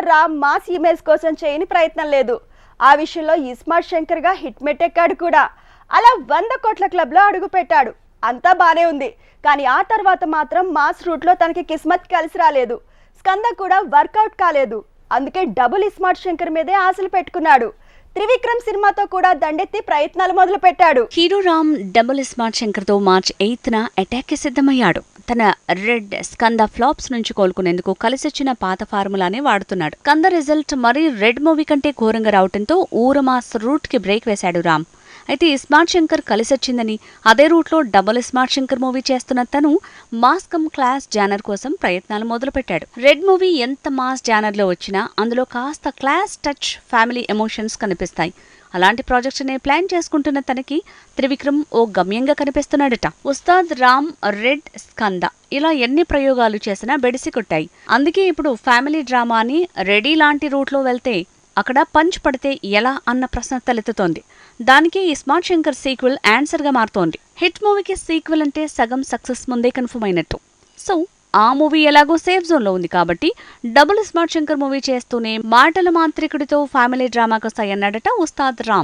Ram mass image కోసం చేయని ప్రయత్నం లేదు. ఆ విషయంలో ఇస్మార్ట్ శంకర్గా హిట్ మెట్టెక్కాడు కూడా. అలా వంద కోట్ల క్లబ్లో అడుగు పెట్టాడు. అంతా బానే ఉంది. కానీ ఆ తర్వాత మాత్రం మాస్ రూట్లో తనకి కిస్మత్ కలిసి రాలేదు. స్కంద కూడా వర్కౌట్ కాలేదు. అందుకే డబుల్ ఇస్మార్ట్ శంకర్ మీదే ఆశలు పెట్టుకున్నాడు. త్రివిక్రమ్ సినిమాతో కూడా దండెత్తి ప్రయత్నాలు మొదలు పెట్టాడు హీరో రామ్ డబుల్ స్మార్ట్ శంకర్తో మార్చ్ ఎయిత్న అటాక్కి సిద్ధమయ్యాడు. తన రెడ్ స్కంద ఫ్లాప్స్ నుంచి కోలుకునేందుకు కలిసొచ్చిన పాత ఫార్ములానే వాడుతున్నాడు. కంద రిజల్ట్ మరీ రెడ్ మూవీ కంటే ఘోరంగా రావడంతో ఊరమాస్ రూట్కి బ్రేక్ వేశాడు రామ్. అయితే ఇస్మార్ట్ శంకర్ కలిసొచ్చిందని అదే రూట్లో డబుల్ స్మార్ట్ శంకర్ మూవీ చేస్తున్న తను మాస్ కమ్ క్లాస్ జానర్ కోసం ప్రయత్నాలు మొదలుపెట్టాడు. రెడ్ మూవీ ఎంత మాస్ జానర్లో వచ్చినా అందులో కాస్త క్లాస్ టచ్ ఫ్యామిలీ ఎమోషన్స్ కనిపిస్తాయి. అలాంటి ప్రాజెక్ట్స్ నే ప్లాన్ చేసుకుంటున్న తనకి త్రివిక్రమ్ ఓ గమ్యంగా కనిపిస్తున్నాడట. ఉస్తాద్ రామ్ రెడ్ స్కంద ఇలా ఎన్ని ప్రయోగాలు చేసినా బెడిసి కొట్టాయి. అందుకే ఇప్పుడు ఫ్యామిలీ డ్రామాని రెడీ లాంటి రూట్లో వెళ్తే అక్కడ పంచ్ పడితే ఎలా అన్న ప్రశ్న తలెత్తుతోంది. దానికి ఈ స్మార్ట్ శంకర్ సీక్వెల్ ఆన్సర్గా మారుతోంది. హిట్ మూవీకి సీక్వెల్ అంటే సగం సక్సెస్ ముందే కన్ఫర్మ్ అయినట్టు సో ఆ మూవీ ఎలాగో సేఫ్ జోన్లో ఉంది కాబట్టి డబుల్ స్మార్ట్ శంకర్ మూవీ చేస్తూనే మాటల మాంత్రికుడితో ఫ్యామిలీ డ్రామాకు వస్తాయన్నాడట ఉస్తాద్ రామ్.